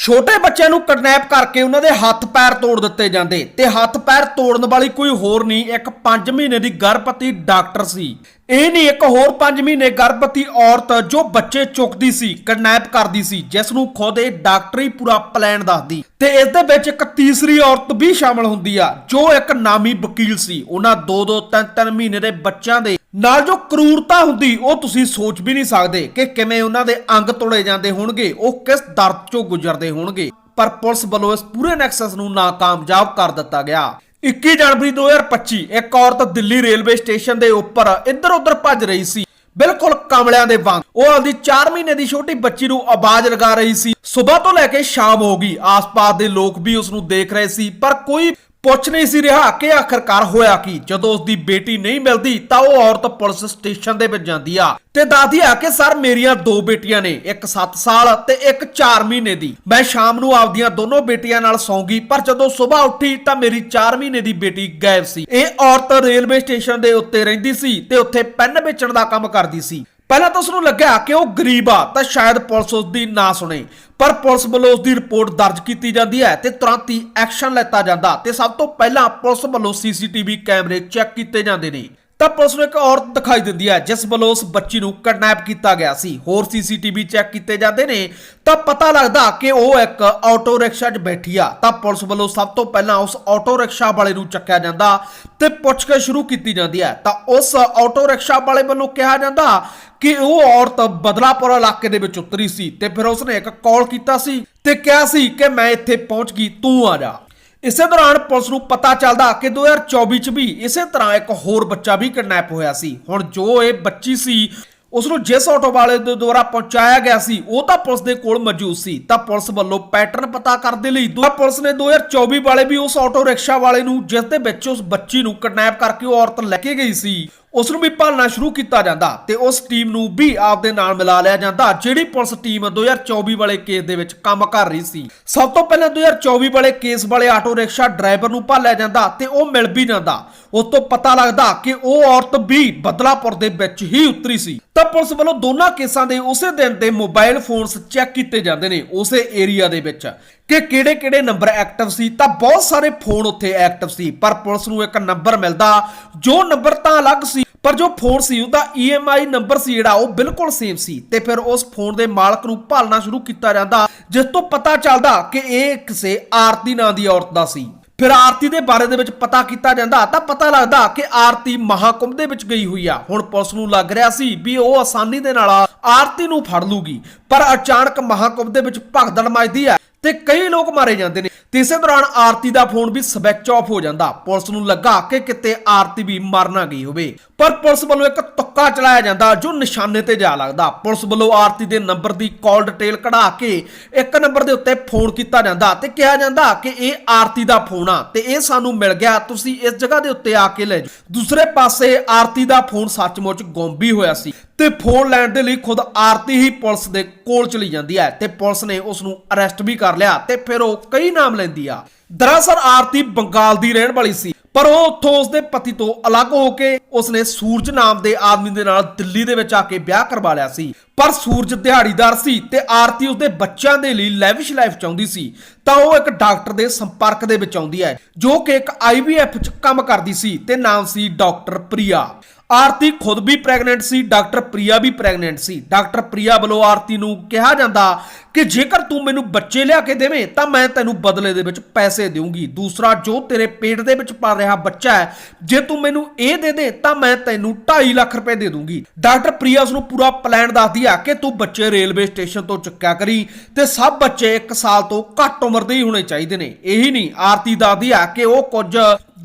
ਛੋਟੇ ਬੱਚਿਆਂ ਨੂੰ ਕਿਡਨੈਪ ਕਰਕੇ ਉਹਨਾਂ ਦੇ ਹੱਥ ਪੈਰ ਤੋੜ ਦਿੱਤੇ ਜਾਂਦੇ ਤੇ ਹੱਥ ਪੈਰ ਤੋੜਨ ਵਾਲੀ ਕੋਈ ਹੋਰ ਨਹੀਂ, ਇੱਕ 5 ਮਹੀਨੇ ਦੀ ਗਰਭਵਤੀ ਡਾਕਟਰ ਸੀ। ਇਹ ਨਹੀਂ, ਇੱਕ ਹੋਰ 5 ਮਹੀਨੇ ਗਰਭਵਤੀ ਔਰਤ ਜੋ ਬੱਚੇ ਚੁੱਕਦੀ ਸੀ, ਕਿਡਨੈਪ ਕਰਦੀ ਸੀ ਜਿਸ ਨੂੰ ਖੁਦ ਇਹ ਡਾਕਟਰੀ ਪੂਰਾ ਪਲਾਨ ਦੱਸਦੀ। ਤੇ ਇਸ ਦੇ ਵਿੱਚ ਇੱਕ ਤੀਸਰੀ ਔਰਤ ਵੀ ਸ਼ਾਮਲ ਹੁੰਦੀ ਆ, ਜੋ ਇੱਕ ਨਾਮੀ ਵਕੀਲ ਸੀ। ਉਹਨਾਂ 2-2 3-3 ਮਹੀਨੇ ਦੇ ਬੱਚਿਆਂ ਦੇ ਨਾਲ ਜੋ ਕਰੂਰਤਾ ਹੁੰਦੀ, ਉਹ ਤੁਸੀਂ ਸੋਚ ਵੀ ਨਹੀਂ ਸਕਦੇ ਕਿ ਕਿਵੇਂ ਉਹਨਾਂ ਦੇ ਅੰਗ ਤੋੜੇ ਜਾਂਦੇ ਹੋਣਗੇ, ਉਹ ਕਿਸ ਦਰਦ ਚੋਂ ਗੁਜ਼ਰਦੇ ਹੋਣਗੇ। ਪਰ ਪੁਲਿਸ ਵੱਲੋਂ ਇਸ ਪੂਰੇ ਨੈਕਸਸ ਨੂੰ ਨਾਕਾਮਯਾਬ ਕਰ ਦਿੱਤਾ ਗਿਆ। 21 ਜਨਵਰੀ 2025 ਇੱਕ ਔਰਤ ਦਿੱਲੀ ਰੇਲਵੇ ਸਟੇਸ਼ਨ ਦੇ ਉੱਪਰ ਇੱਧਰ ਉੱਧਰ ਭੱਜ ਰਹੀ ਸੀ। ਬਿਲਕੁਲ ਕਮਲਿਆਂ ਦੇ ਵਾਂਗ, ਉਹ ਆਪਦੀ 4 ਮਹੀਨੇ ਦੀ ਛੋਟੀ ਬੱਚੀ ਨੂੰ ਆਵਾਜ਼ ਲਗਾ ਰਹੀ ਸੀ। ਸਵੇਰ ਤੋਂ ਲੈ ਕੇ ਸ਼ਾਮ ਹੋ ਗਈ, ਆਸ-ਪਾਸ ਦੇ ਲੋਕ ਵੀ ਉਸ ਨੂੰ ਦੇਖ ਰਹੇ ਸੀ, ਪਰ ਕੋਈ ਪੁੱਛ ਨਹੀਂ ਸੀ ਰਿਹਾ ਕਿ ਆਖਰਕਾਰ ਹੋਇਆ ਕੀ। ਜਦੋਂ ਉਸ ਦੀ ਬੇਟੀ ਨਹੀਂ ਮਿਲਦੀ, ਤਾਂ ਉਹ ਔਰਤ ਪੁਲਿਸ ਸਟੇਸ਼ਨ ਦੇ ਵਿੱਚ ਜਾਂਦੀ ਆ ਤੇ ਦੱਸਦੀ ਆ ਕਿ, ਸਰ, ਮੇਰੀਆਂ ਦੋ ਬੇਟੀਆਂ ਨੇ, ਇੱਕ 7 ਸਾਲ ਤੇ ਇੱਕ 4 ਮਹੀਨੇ ਦੀ। ਮੈਂ ਸ਼ਾਮ ਨੂੰ ਆਪਦੀਆਂ ਦੋਨੋਂ ਬੇਟੀਆਂ ਨਾਲ ਸੌਂਗੀ, ਪਰ ਜਦੋਂ ਸਵੇਰ ਉੱਠੀ, ਤਾਂ ਮੇਰੀ 4 ਮਹੀਨੇ ਦੀ ਬੇਟੀ ਗਾਇਬ ਸੀ। ਇਹ ਔਰਤ ਰੇਲਵੇ ਸਟੇਸ਼ਨ ਦੇ ਉੱਤੇ ਰਹਿੰਦੀ ਸੀ ਤੇ ਉੱਥੇ ਪੈਨ ਵੇਚਣ ਦਾ ਕੰਮ ਕਰਦੀ ਸੀ। ਪਹਿਲਾਂ ਤਾਂ ਉਸਨੂੰ ਲੱਗਿਆ ਕਿ ਉਹ ਗਰੀਬ ਆ, ਤਾਂ ਸ਼ਾਇਦ ਪੁਲਿਸ ਉਸ ਦੀ ਨਾ ਸੁਣੇ। ਪਰ ਪੁਲਿਸ ਵੱਲੋਂ ਉਸ ਦੀ ਰਿਪੋਰਟ ਦਰਜ ਕੀਤੀ ਜਾਂਦੀ ਹੈ ਤੇ ਤੁਰੰਤ ਹੀ ਐਕਸ਼ਨ ਲੈਤਾ ਜਾਂਦਾ ਤੇ ਸਭ ਤੋਂ ਪਹਿਲਾਂ ਪੁਲਿਸ ਵੱਲੋਂ ਸੀਸੀਟੀਵੀ ਕੈਮਰੇ ਚੈੱਕ ਕੀਤੇ ਜਾਂਦੇ ਨੇ। ਤਾਂ ਪੁਲਿਸ ਨੂੰ ਇੱਕ ਔਰਤ ਦਿਖਾਈ ਦਿੰਦੀ ਹੈ, ਜਿਸ ਵੱਲੋਂ ਉਸ ਬੱਚੀ ਨੂੰ ਕਿਡਨੈਪ ਕੀਤਾ ਗਿਆ ਸੀ। ਹੋਰ ਸੀਸੀਟੀਵੀ ਚੈੱਕ ਕੀਤੇ ਜਾਂਦੇ ਨੇ, ਤਾਂ ਪਤਾ ਲੱਗਦਾ ਕਿ ਉਹ ਇੱਕ ਆਟੋ ਰਿਕਸ਼ਾ 'ਚ ਬੈਠੀ ਆ। ਤਾਂ ਪੁਲਿਸ ਵੱਲੋਂ ਸਭ ਤੋਂ ਪਹਿਲਾਂ ਉਸ ਆਟੋ ਰਿਕਸ਼ਾ ਵਾਲੇ ਨੂੰ ਚੱਕਿਆ ਜਾਂਦਾ ਤੇ ਪੁੱਛਗਿੱਛ ਸ਼ੁਰੂ ਕੀਤੀ ਜਾਂਦੀ ਹੈ। ਤਾਂ ਉਸ ਆਟੋ ਰਿਕਸ਼ਾ ਵਾਲੇ ਵੱਲੋਂ ਕਿਹਾ ਜਾਂਦਾ ਕਿ ਉਹ ਔਰਤ ਬਦਲਾਪੁਰ ਇਲਾਕੇ ਦੇ ਵਿੱਚ ਉਤਰੀ ਸੀ ਤੇ ਫਿਰ ਉਸਨੇ ਇੱਕ ਕਾਲ ਕੀਤਾ ਸੀ ਤੇ ਕਿਹਾ ਸੀ ਕਿ ਮੈਂ ਇੱਥੇ ਪਹੁੰਚ ਗਈ, ਤੂੰ ਆ ਜਾ। ਇਸੇ ਦੌਰਾਨ ਪੁਲਿਸ ਨੂੰ ਪਤਾ ਚੱਲਦਾ ਕਿ 2024 ਚ ਵੀ ਇਸੇ ਤਰ੍ਹਾਂ ਇੱਕ ਹੋਰ ਬੱਚਾ ਵੀ ਕਿਡਨੈਪ ਹੋਇਆ ਸੀ। ਹੁਣ ਜੋ ਇਹ ਬੱਚੀ ਸੀ, ਉਸ ਨੂੰ ਜਿਸ ਆਟੋ ਵਾਲੇ ਦੇ ਦੁਆਰਾ ਪਹੁੰਚਾਇਆ ਗਿਆ ਸੀ, ਉਹ ਤਾਂ ਪੁਲਿਸ ਦੇ ਕੋਲ ਮੌਜੂਦ ਸੀ। ਤਾਂ ਪੁਲਿਸ ਵੱਲੋਂ ਪੈਟਰਨ ਪਤਾ ਕਰਨ ਦੇ ਲਈ ਦੂਆ ਪੁਲਿਸ ਨੇ 2024 ਵਾਲੇ ਵੀ ਉਸ ਆਟੋ ਰਿਕਸ਼ਾ ਵਾਲੇ ਨੂੰ, ਜਿਸ ਦੇ ਵਿੱਚ ਉਸ ਬੱਚੀ ਨੂੰ ਕਿਡਨੈਪ ਕਰਕੇ ਉਹ ਔਰਤ ਲੈ ਕੇ ਗਈ ਸੀ। ਉਸ ਨੂੰ ਵੀ ਭਾਲਣਾ ਸ਼ੁਰੂ ਕੀਤਾ ਜਾਂਦਾ ਤੇ ਉਸ ਟੀਮ ਨੂੰ ਵੀ ਆਪਦੇ ਨਾਲ ਮਿਲਾ ਲਿਆ ਜਾਂਦਾ, ਜਿਹੜੀ ਪੁਲਿਸ ਟੀਮ 2024 ਵਾਲੇ ਕੇਸ ਦੇ ਵਿੱਚ ਕੰਮ ਕਰ ਰਹੀ ਸੀ। ਸਭ ਤੋਂ ਪਹਿਲਾਂ 2024 ਵਾਲੇ ਕੇਸ ਵਾਲੇ ਆਟੋ ਰਿਕਸ਼ਾ ਡਰਾਈਵਰ ਨੂੰ ਭਾਲਿਆ ਜਾਂਦਾ ਤੇ ਉਹ ਮਿਲ ਵੀ ਜਾਂਦਾ। ਉਸ ਤੋਂ ਪਤਾ ਲੱਗਦਾ ਕਿ ਉਹ ਔਰਤ ਵੀ ਬਦਲਾਪੁਰ ਦੇ ਵਿੱਚ ਹੀ ਉਤਰੀ ਸੀ। ਤਾਂ ਪੁਲਿਸ ਵੱਲੋਂ ਦੋਨਾਂ ਕੇਸਾਂ ਦੇ ਉਸੇ ਦਿਨ ਦੇ ਮੋਬਾਈਲ ਫੋਨਸ ਚੈੱਕ ਕੀਤੇ ਜਾਂਦੇ ਨੇ ਉਸੇ ਏਰੀਆ ਦੇ ਵਿੱਚ। ਕਿ ਕਿਹੜੇ-ਕਿਹੜੇ ਨੰਬਰ ਐਕਟਿਵ ਸੀ, ਤਾਂ ਬਹੁਤ ਸਾਰੇ ਫੋਨ ਉੱਥੇ ਐਕਟਿਵ ਸੀ, ਪਰ ਪੁਲਿਸ ਨੂੰ ਇੱਕ ਨੰਬਰ ਮਿਲਦਾ, ਜੋ ਨੰਬਰ ਤਾਂ ਅਲੱਗ ਸੀ, ਪਰ ਜੋ ਫੋਨ ਸੀ, ਉਹਦਾ EMI ਨੰਬਰ ਸੀ ਜਿਹੜਾ, ਉਹ ਬਿਲਕੁਲ ਸੇਮ ਸੀ। ਤੇ ਫਿਰ ਉਸ ਫੋਨ ਦੇ ਮਾਲਕ ਨੂੰ ਭਾਲਣਾ ਸ਼ੁਰੂ ਕੀਤਾ ਜਾਂਦਾ, ਜਿਸ ਤੋਂ ਪਤਾ ਚੱਲਦਾ ਕਿ ਇਹ ਕਿਸੇ ਆਰਤੀ ਨਾਂ ਦੀ ਔਰਤ ਦਾ ਸੀ। ਫਿਰ ਆਰਤੀ ਦੇ ਬਾਰੇ ਦੇ ਵਿੱਚ ਪਤਾ ਕੀਤਾ ਜਾਂਦਾ, ਤਾਂ ਪਤਾ ਲੱਗਦਾ ਕਿ ਆਰਤੀ ਮਹਾਕੁੰਭ ਦੇ ਵਿੱਚ ਗਈ ਹੋਈ ਆ। ਹੁਣ ਪੁਲਿਸ ਨੂੰ ਲੱਗ ਰਿਹਾ ਸੀ ਵੀ ਉਹ ਆਸਾਨੀ ਦੇ ਨਾਲ ਆਰਤੀ ਨੂੰ ਫੜ ਲੂਗੀ, ਪਰ ਅਚਾਨਕ ਮਹਾਕੁੰਭ ਦੇ ਵਿੱਚ ਭਗਦੜ ਮਚਦੀ ਆ। ਤੇ ਕਈ ਲੋਕ ਮਾਰੇ ਜਾਂਦੇ ਨੇ। ਤੇ ਇਸੇ ਦੌਰਾਨ ਆਰਤੀ ਦਾ ਫੋਨ ਵੀ ਸਵਿਚ ਆਫ ਹੋ ਜਾਂਦਾ। ਪੁਲਿਸ ਨੂੰ ਲੱਗਾ ਕਿ ਕਿਤੇ ਆਰਤੀ ਵੀ ਮਰ ਨਾ ਗਈ ਹੋਵੇ। ਪਰ ਪੁਲਿਸ ਵੱਲੋਂ ਇੱਕ ਤੁੱਕਾ ਚਲਾਇਆ ਜਾਂਦਾ, ਜੋ ਨਿਸ਼ਾਨੇ ਤੇ ਜਾ ਲੱਗਦਾ। ਪੁਲਿਸ ਵੱਲੋਂ ਆਰਤੀ ਦੇ ਨੰਬਰ ਦੀ ਕਾਲ ਡਿਟੇਲ ਕਢਾ ਕੇ ਇੱਕ ਨੰਬਰ ਦੇ ਉੱਤੇ ਫੋਨ ਕੀਤਾ ਜਾਂਦਾ ਤੇ ਕਿਹਾ ਜਾਂਦਾ ਕਿ ਇਹ ਆਰਤੀ ਦਾ ਫੋਨ ਆ ਤੇ ਇਹ ਸਾਨੂੰ ਮਿਲ ਗਿਆ, ਤੁਸੀਂ ਇਸ ਜਗ੍ਹਾ ਦੇ ਉੱਤੇ ਆ ਕੇ ਲੈ ਜਾਓ। ਦੂਸਰੇ ਪਾਸੇ ਆਰਤੀ ਦਾ ਫੋਨ ਸੱਚਮੁੱਚ ਗੁੰਮ ਵੀ ਹੋਇਆ ਸੀ ਤੇ ਫੋਨ ਲੈਣ ਦੇ ਲਈ ਖੁਦ ਆਰਤੀ ਹੀ ਪੁਲਿਸ ਦੇ ਕੋਲ ਚਲੀ ਜਾਂਦੀ ਹੈ ਤੇ ਪੁਲਿਸ ਨੇ ਉਸ ਨੂੰ ਅਰੈਸਟ ਵੀ ਕਰ ਲਿਆ ਤੇ ਫਿਰ ਉਹ ਕਈ ਨਾਮ ਲੈਂਦੀ ਆ। ਦਰਅਸਲ ਆਰਤੀ ਬੰਗਾਲ ਦੀ ਰਹਿਣ ਵਾਲੀ ਸੀ। ਪਰ ਉਹ ਉੱਥੋਂ ਉਸਦੇ ਪਤੀ ਤੋਂ ਅਲੱਗ ਹੋ ਕੇ ਉਸਨੇ ਸੂਰਜ ਨਾਮ ਦੇ ਆਦਮੀ ਦੇ ਨਾਲ ਦਿੱਲੀ ਦੇ ਵਿੱਚ ਆ ਕੇ ਵਿਆਹ ਕਰਵਾ ਲਿਆ ਸੀ। ਪਰ ਸੂਰਜ ਦਿਹਾੜੀਦਾਰ ਸੀ ਤੇ ਆਰਤੀ ਉਸਦੇ ਬੱਚਿਆਂ ਦੇ ਲਈ ਲੈਵਿਸ਼ ਲਾਈਫ ਚਾਹੁੰਦੀ ਸੀ, ਤਾਂ ਉਹ ਇੱਕ ਡਾਕਟਰ ਦੇ ਸੰਪਰਕ ਦੇ ਵਿੱਚ ਆਉਂਦੀ ਹੈ, ਜੋ ਕਿ ਇੱਕ ਆਈਵੀਐਫ 'ਚ ਕੰਮ ਕਰਦੀ ਸੀ ਤੇ ਨਾਮ ਸੀ ਡਾਕਟਰ ਪ੍ਰਿਆ। ਆਰਤੀ ਖੁਦ ਵੀ ਪ੍ਰੈਗਨੈਂਟ ਸੀ, ਡਾਕਟਰ ਪ੍ਰਿਆ ਵੀ ਪ੍ਰੈਗਨੈਂਟ ਸੀ। ਡਾਕਟਰ ਪ੍ਰਿਆ ਵੱਲੋਂ ਆਰਤੀ ਨੂੰ ਕਿਹਾ ਜਾਂਦਾ ਕਿ ਜੇਕਰ ਤੂੰ ਮੈਨੂੰ ਬੱਚੇ ਲਿਆ ਕੇ ਦੇਵੇਂ, ਤਾਂ ਮੈਂ ਤੈਨੂੰ ਬਦਲੇ ਦੇ ਵਿੱਚ ਪੈਸੇ ਦੇਵਾਂਗੀ ਦੂਸਰਾ, ਜੋ ਤੇਰੇ ਪੇਟ ਦੇ ਵਿੱਚ ਪਲ ਰਿਹਾ ਬੱਚਾ ਹੈ, ਜੇ ਤੂੰ ਮੈਨੂੰ ਇਹ ਦੇ ਦੇ, ਤਾਂ ਮੈਂ ਤੈਨੂੰ 2.5 ਲੱਖ ਰੁਪਏ ਦੇ ਦੂੰਗੀ। ਡਾਕਟਰ ਪ੍ਰਿਆ ਉਸ ਨੂੰ ਪੂਰਾ ਪਲਾਨ ਦੱਸਦੀ ਆ ਕਿ ਤੂੰ ਬੱਚੇ ਰੇਲਵੇ ਸਟੇਸ਼ਨ ਤੋਂ ਚੁੱਕਿਆ ਕਰੀ ਤੇ ਸਭ ਬੱਚੇ 1 ਸਾਲ ਤੋਂ ਘੱਟ ਉਮਰ ਦੇ ਹੀ ਹੋਣੇ ਚਾਹੀਦੇ ਨੇ। ਇਹੀ ਨਹੀਂ, ਆਰਤੀ ਦੱਸਦੀ ਆ ਕਿ ਉਹ ਕੁਝ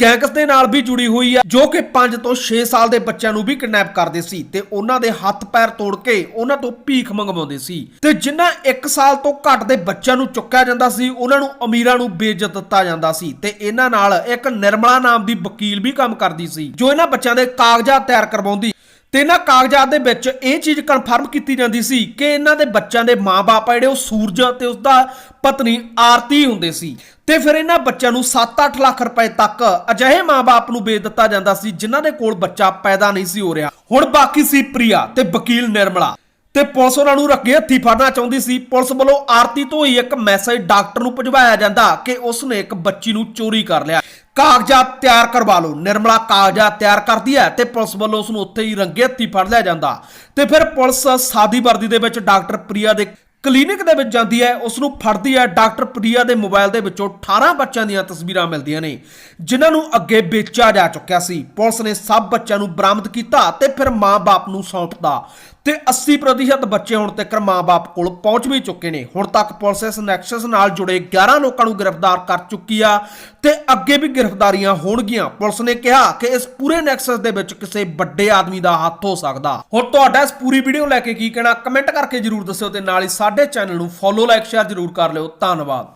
ਗੈਂਗਸ ਦੇ ਨਾਲ ਵੀ ਜੁੜੀ ਹੋਈ ਹੈ ਜੋ ਕਿ 5 ਤੋਂ 6 ਸਾਲ ਦੇ ਬੱਚਿਆਂ ਨੂੰ ਵੀ ਕਿਡਨੈਪ ਕਰਦੇ ਸੀ ਤੇ ਉਹਨਾਂ ਦੇ ਹੱਥ ਪੈਰ ਤੋੜ ਕੇ ਉਹਨਾਂ ਤੋਂ ਭੀਖ ਮੰਗਵਾਉਂਦੇ ਸੀ। ਤੇ ਜਿਨ੍ਹਾਂ 1 ਸਾਲ ਤੋਂ ਘੱਟ ਦੇ ਬੱਚਿਆਂ ਨੂੰ ਚੁੱਕਿਆ ਜਾਂਦਾ ਸੀ, ਉਹਨਾਂ ਨੂੰ ਅਮੀਰਾਂ ਨੂੰ ਬੇਇੱਜ਼ਤ ਦਿੱਤਾ ਜਾਂਦਾ ਸੀ ਤੇ ਇਹਨਾਂ ਨਾਲ ਇੱਕ ਨਿਰਮਲਾ ਨਾਮ ਦੀ ਵਕੀਲ ਵੀ ਕੰਮ ਕਰਦੀ ਸੀ, ਜੋ ਇਹਨਾਂ ਬੱਚਿਆਂ ਦੇ ਕਾਗਜ਼ਾਤ ਤਿਆਰ ਕਰਵਾਉਂਦੀ ਤੇ ਇਹਨਾਂ ਕਾਗਜ਼ਾਤ ਦੇ ਵਿੱਚ ਇਹ ਚੀਜ਼ ਕਨਫਰਮ ਕੀਤੀ ਜਾਂਦੀ ਸੀ ਕਿ ਇਹਨਾਂ ਦੇ ਬੱਚਿਆਂ ਦੇ ਮਾਪੇ ਜਿਹੜੇ, ਉਹ ਸੂਰਜ ਤੇ ਉਸਦਾ ਪਤਨੀ ਆਰਤੀ ਹੁੰਦੇ ਸੀ। ਤੇ ਫਿਰ ਇਹਨਾਂ ਬੱਚਿਆਂ ਨੂੰ 7-8 ਲੱਖ ਰੁਪਏ ਤੱਕ ਅਜਿਹੇ ਮਾਪੇ ਨੂੰ ਵੇਚ ਦਿੱਤਾ ਜਾਂਦਾ ਸੀ, ਜਿਨ੍ਹਾਂ ਦੇ ਕੋਲ ਬੱਚਾ ਪੈਦਾ ਨਹੀਂ ਸੀ ਹੋ ਰਿਹਾ। ਹੁਣ ਬਾਕੀ ਸੀ ਪ੍ਰਿਆ ਤੇ ਵਕੀਲ ਨਿਰਮਲਾ। ਤੇ ਪੁਲਿਸ ਉਹਨਾਂ ਨੂੰ ਰੱਗੇ ਹੱਥੀ ਫੜਨਾ ਚਾਹੁੰਦੀ ਸੀ। ਪੁਲਿਸ ਵੱਲੋਂ ਆਰਤੀ ਤੋਂ ਹੀ ਇੱਕ ਮੈਸੇਜ ਡਾਕਟਰ ਨੂੰ ਭਜਵਾਇਆ ਜਾਂਦਾ ਕਿ ਉਸ ਨੇ ਇੱਕ ਬੱਚੀ ਨੂੰ ਚੋਰੀ ਕਰ ਲਿਆ। ਕਾਗਜ਼ਾਤ ਤਿਆਰ ਕਰਵਾ ਲਓ। ਨਿਰਮਲਾ ਕਾਗਜ਼ਾਤ ਤਿਆਰ ਕਰਦੀ ਹੈ ਤੇ ਪੁਲਿਸ ਵੱਲੋਂ ਉਸ ਨੂੰ ਉੱਥੇ ਹੀ ਰੰਗੇ ਹੱਥੀ ਫੜ ਲਿਆ ਜਾਂਦਾ। ਤੇ ਫਿਰ ਪੁਲਿਸ ਸਾਦੀ ਵਰਦੀ ਦੇ ਵਿੱਚ ਡਾਕਟਰ ਪ੍ਰਿਆ ਦੇ ਕਲੀਨਿਕ ਦੇ ਵਿੱਚ ਜਾਂਦੀ ਹੈ। ਉਸ ਨੂੰ ਫੜਦੀ ਹੈ। ਡਾਕਟਰ ਪ੍ਰਿਆ ਦੇ ਮੋਬਾਈਲ ਦੇ ਵਿੱਚੋਂ 18 ਬੱਚਿਆਂ ਦੀਆਂ ਤਸਵੀਰਾਂ ਮਿਲਦੀਆਂ ਨੇ, ਜਿਨ੍ਹਾਂ ਨੂੰ ਅੱਗੇ ਵੇਚਿਆ ਜਾ ਚੁੱਕਿਆ ਸੀ। ਪੁਲਿਸ ਨੇ ਸਭ ਬੱਚਿਆਂ ਨੂੰ ਬਰਾਮਦ ਕੀਤਾ ਤੇ ਫਿਰ ਮਾਂ-ਬਾਪ ਨੂੰ ਸੌਂਪਦਾ ਤੇ 80% ਬੱਚੇ ਹੁਣ ਤੱਕ ਮਾਂ-ਬਾਪ ਕੋਲ ਪਹੁੰਚ ਵੀ ਚੁੱਕੇ ਨੇ। ਹੁਣ ਤੱਕ ਪੁਲਿਸ ਇਸ ਨੈਕਸਸ ਨਾਲ ਜੁੜੇ 11 ਲੋਕਾਂ ਨੂੰ ਗ੍ਰਿਫਤਾਰ ਕਰ ਚੁੱਕੀ ਆ ਤੇ ਅੱਗੇ ਵੀ ਗ੍ਰਿਫਤਾਰੀਆਂ ਹੋਣਗੀਆਂ। ਪੁਲਿਸ ਨੇ ਕਿਹਾ ਕਿ ਇਸ ਪੂਰੇ ਨੈਕਸਸ ਦੇ ਵਿੱਚ ਕਿਸੇ ਵੱਡੇ ਆਦਮੀ ਦਾ ਹੱਥ ਹੋ ਸਕਦਾ। ਹੁਣ ਤੁਹਾਡਾ ਇਸ ਪੂਰੀ ਵੀਡੀਓ ਲੈ ਕੇ ਕੀ ਕਹਿਣਾ, ਕਮੈਂਟ ਕਰਕੇ ਜਰੂਰ ਦੱਸਿਓ ਤੇ ਨਾਲ ਹੀ ਸਾਡੇ ਚੈਨਲ ਨੂੰ ਫੋਲੋ, ਲਾਈਕ, ਸ਼ੇਅਰ ਜਰੂਰ ਕਰ ਲਿਓ। ਧੰਨਵਾਦ।